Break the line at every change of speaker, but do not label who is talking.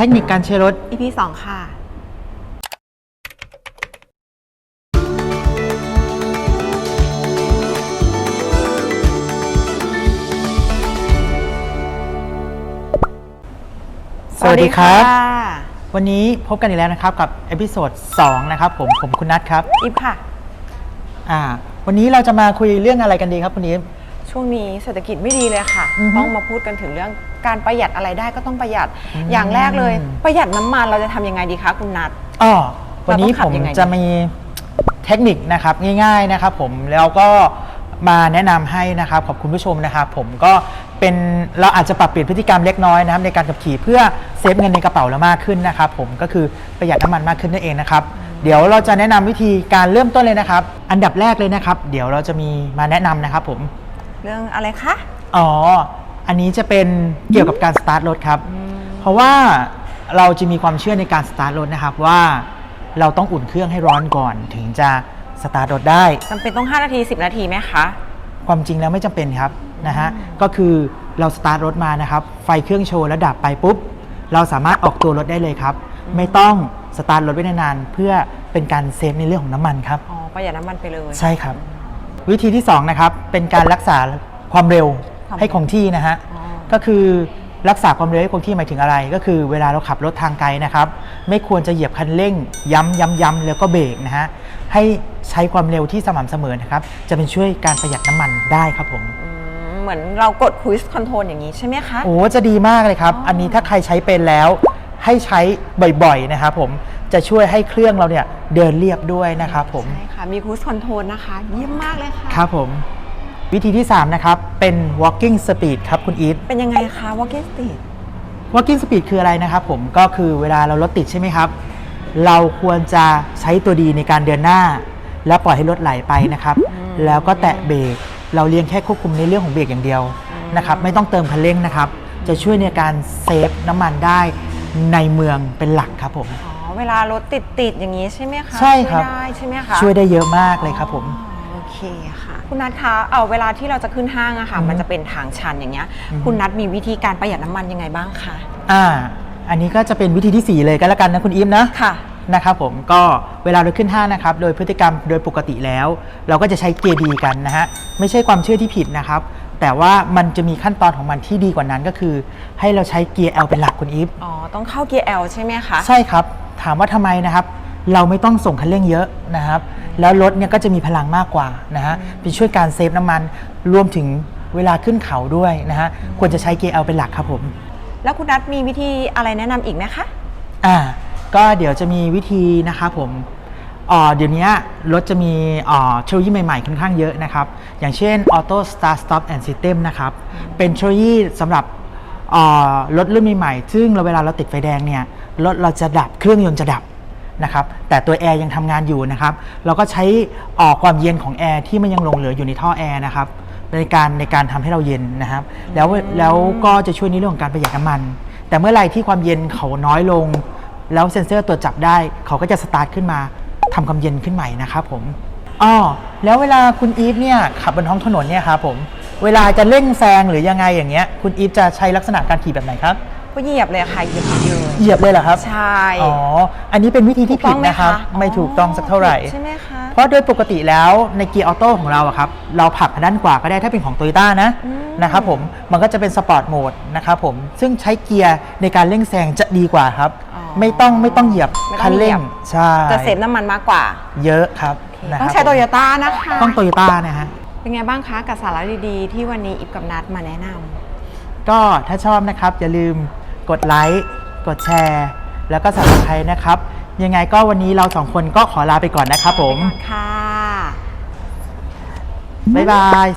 ทคนิคการใช้รถ
EP 2 ค่ะ
สวัสดีครับ
สวัสดีะ
วันนี้พบกันอีกแล้วนะครับกับเอพิโซด2นะครับผมผมคุณนัทครับ
อีฟค่ะ
อ่า วันนี้เราจะมาคุยเรื่องอะไรกันดีครับคุณอีฟ
ช่วงนี้เศรษฐกิจไม่ดีเลยค่ะ
อือฮึ
ต้องมาพูดกันถึงเรื่องการประหยัดอะไรได้ก็ต้องประหยัด
อืม
อย่างแรกเลยประหยัดน้ำมันเราจะทำยังไงดีคะคุณนัท
อ๋อวันนี้
เราต้องขั
ผ
บ
ม
ยังไงดี
จะมีเทคนิคนะครับง่ายๆนะครับผมแล้วก็มาแนะนำให้นะครับขอบคุณผู้ชมนะครับผมก็เป็นเราอาจจะปรับเปลี่ยนพฤติกรรมเล็กน้อยนะครับในการขับขี่เพื่อเซฟเงินในกระเป๋าเรามากขึ้นนะครับผมก็คือประหยัดน้ำมันมากขึ้นนั่นเองนะครับเดี๋ยวเราจะแนะนำวิธีการเริ่มต้นเลยนะครับ อันดับแรกเลยนะครับ เดี๋ยวเราจะมีมาแนะนำนะครับผม
เรื่องอะไรคะ
อ๋อ อันนี้จะเป็นเกี่ยวกับการสตาร์ทรถครับ เพราะว่าเราจะมีความเชื่อในการสตาร์ทรถนะครับว่าเราต้องอุ่นเครื่องให้ร้อนก่อนถึงจะสตาร์ทรถได้
จำเป็นต้อง 5 นาที 10 นาทีไหมคะ
ความจริงแล้วไม่จำเป็นครับนะฮะ ก็คือเราสตาร์ทรถมานะครับ ไฟเครื่องโชว์แล้วดับไปปุ๊บ เราสามารถออกตัวรถได้เลยครับ ไม่ต้องสตาร์ทรถไว้นานๆเพื่อเป็นการเซฟในเรื่องของน้ำมันครับ
อ๋อ ประหยัดน้ำมันไปเลย
ใช่ครับ วิธีที่2นะครับเป็นการรักษาความเร็ว
ความเร็ว
ให้คงที่นะฮะ
อ๋อ
ก็คือรักษาความเร็วให้คงที่หมายถึงอะไร ก็คือเวลาเราขับรถทางไกลนะครับ ไม่ควรจะเหยียบคันเร่ง ย้ำย้ำย้ำแล้วก็เบรกนะฮะให้ใช้ความเร็วที่สม่ำเสมอนะครับจะเป็นช่วยการประหยัดน้ำมันได้ครับผม
อืมเหมือนเรากด cruise control อย่างนี้ใช่ไหมคะ
โอ้จะดีมากเลยครับ
อ๋ออั
อันนี้ถ้าใครใช้เป็นแล้วให้ใช้บ่อยๆนะครับผม จะช่วยให้เครื่องเราเนี่ยเดินเรียบด้วยนะครับผม
ใช่ค่ะ มี cruise control นะคะ เยี่ยมมากเลยค่ะ
ครับผม วิธีที่ 3 นะครับ เป็น walking speed ครับคุณอีท
เป็นยังไงคะ walking speed
walking speed คืออะไรนะครับผมก็คือเวลาเรารถติดใช่ไหมครับ เราควรจะใช้ตัวดีในการเดินหน้า แล้วปล่อยให้รถไหลไปนะครับ แล้วก็แตะเบรกเราเรียงแค่ควบคุมในเรื่องของเบรกอย่างเดียวนะครับ ไม่ต้องเติมคันเร่งนะครับ จะช่วยในการเซฟน้ำมันได้ ในเมืองเป็นหลักครับผม
อ๋อเวลารถติดติดๆอย่างนี้ใช่ไหมคะ
ใช่ครับ
วยได้ใช่ไหมคะ
ช่วยได้เยอะมากเลยครับผม
อ๋อโอเคค่ะ คุณนัทคะเอาเวลาที่เราจะขึ้นห้างอะค่ะ
อือฮึ
มันจะเป็นทางชันอย่างเงี้ย
อือฮึ
คุณนัทมีวิธีการประหยัดน้ำมันยังไงบ้างคะ
อ่า อันนี้ก็จะเป็นวิธีที่4เลยก็แล้วกันนะคุณอีฟนะ
ค่ะ
นะครับผมก็เวลาเราขึ้นห้างนะครับ โดยพฤติกรรมโดยปกติแล้ว เราก็จะใช้เกียร์ดีกันนะฮะ ไม่ใช่ความเชื่อที่ผิดนะครับ แต่ว่ามันจะมีขั้นตอนของมันที่ดีกว่านั้นก็คือ ให้เราใช้เกียร์ L เป็นหลักคุณอีฟ
อ๋อ ต้องเข้าเกียร์ L ใช่ไหมคะ
ใช่ครับ ถามว่าทำไมนะครับ เราไม่ต้องส่งคันเร่งเยอะนะครับ แล้วรถเนี่ยก็จะมีพลังมากกว่านะฮะเป็นช่วยการเซฟน้ำมันรวมถึงเวลาขึ้นเขาด้วยนะฮะควรจะใช้เกียร์ L เป็นหลักครับผม
แล้วคุณนัทมีวิธีอะไรแนะนำอีกไหมคะ
อ่าก็เดี๋ยวจะมีวิธีนะครับผมอ่า เดี๋ยวนี้รถจะมีเทคโนโลยีใหม่ๆ ค่อนข้างเยอะนะครับ อย่างเช่น Auto Start Stop and System นะครับ เป็นเทคโนโลยีสำหรับรถรุ่นใหม่ๆซึ่งเราเวลาเราติดไฟแดงเนี่ย รถเราจะดับเครื่องยนต์จะดับนะครับ แต่ตัวแอร์ยังทำงานอยู่นะครับ เราก็ใช้ออกความเย็นของแอร์ที่มันยังหลงเหลืออยู่ในท่อแอร์นะครับในการในการทำให้เราเย็นนะครับ แล้วแล้วก็จะช่วยในเรื่องของการประหยัดน้ำมัน แต่เมื่อไรที่ความเย็นเขาน้อยลง แล้วเซ็นเซอร์ตรวจจับได้ เขาก็จะสตาร์ทขึ้นมา ทำความเย็นขึ้นใหม่นะครับผมอ๋อแล้วเวลาคุณอีฟเนี่ยขับบนท้องถนนเนี่ยครับผมเวลาจะเร่งแซงหรือยังไงอย่างเงี้ยคุณอีฟจะใช้ลักษณะการขี่แบบไหนครับ
ก็เหยียบเลยค่ะเหยียบเลย
เหยียบเลยเหรอครับ
ใช่
อ๋อ อันนี้เป็นวิธีที่ผิด
ถูกต้องไหม
นะครับ
คะ
ไม่ถูกต้องสักเท่าไหร่
ผิดใช่ไหมคะ
เพราะโดยปกติแล้วในเกียร์ออโต้ของเราอะครับเราผลักด้านขวาก็ได้ถ้าเป็นของโตโยต้านะ
อืม
นะครับผมมันก็จะเป็นสปอร์ตโหมดนะครับผมซึ่งใช้เกียร์ในการเร่งแซงจะดีกว่าครับ
อ๋อ
ไม่ต้องไม่ต้องเหยียบ
ไม่ต้
คั
อนงเหยี
เร่
ย
ง
บ
ใช่
จะเซฟน้ำมันมากกว่า
เยอะครับนะค
ต้
รั
อบงใช้โตโยต้านะคะ
ต้องโตโยต้านะฮะ
เป็นไงบ้างคะกับสาระดีๆ ที่วันนี้อิฟกับนัทมาแนะนำ
ก็ถ้าชอบนะครับ อย่าลืมกดไลค์กดแชร์ แล้วก็สับสไครนะครับ ยังไงก็วันนี้เราสองคนก็ขอลาไปก่อนนะครับผม
ค่ะ
บ๊ายบาย